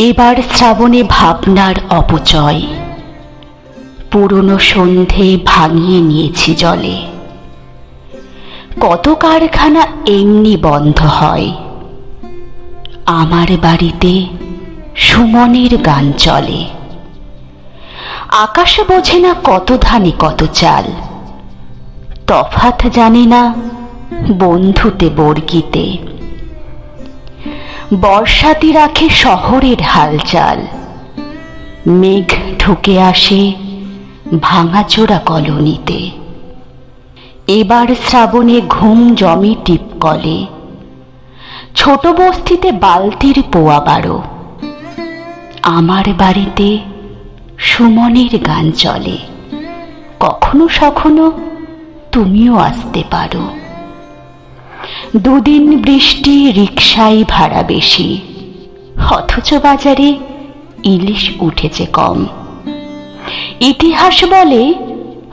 এবার শ্রাবণে ভাবনার অপচয়। পুরনো সন্ধে ভাঙিয়ে নিয়েছি জলে। কত কারখানা এমনি বন্ধ হয়। আমার বাড়িতে সুমনের গান চলে। আকাশ বোঝে না কত ধানে কত চাল। তফাত জানে না বন্ধুতে বর্গিতে। বর্ষাতি রাখে শহরের হালচাল। মেঘ ঢুকে আসে ভাঙাচোরা কলোনিতে। এবার শ্রাবণে ঘুম জমি টিপকলে। ছোট বস্তিতে বালতির পোয়া বারো। আমার বাড়িতে সুমনের গান চলে। কখনো সখনো তুমিও আসতে পারো। দুদিন বৃষ্টি রিক্সায় ভাড়া বেশি। অথচ বাজারে ইলিশ উঠেছে কম। ইতিহাস বলে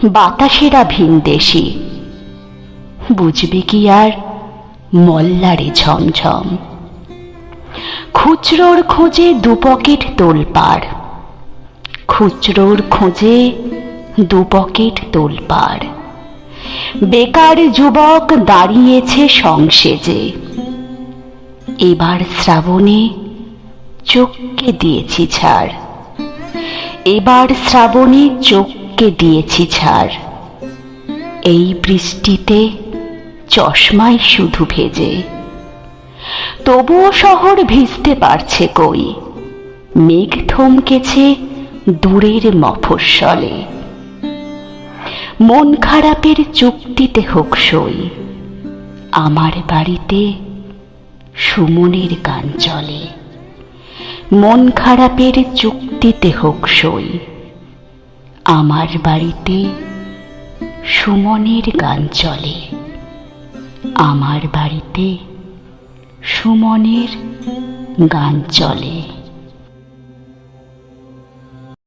বাতাসেরা ভিনদেশি বুঝবে কি আর মল্লারে ঝমঝম। খুচরোর খোঁজে দু পকেট তোলপাড়। খুচরোর খোঁজে দু পকেট তোলপাড়। বেকার যুবক দাঁড়িয়েছে সংসেজে। এবার শ্রাবণে চোখকে দিয়েছি ছাড়। এবার শ্রাবণে চোখকে দিয়েছি ছাড়। এই বৃষ্টিতে চশমাই শুধু ভেজে। তবুও শহর ভিজতে পারছে কই। মেঘ থমকেছে দূরের মফস্বলে। মন খারাপের চুক্তিতে হোক সই। আমার বাড়িতে সুমনের গান চলে। মন খারাপের চুক্তিতে হোক সই। আমার বাড়িতে সুমনের গান চলে। আমার বাড়িতে সুমনের গান চলে।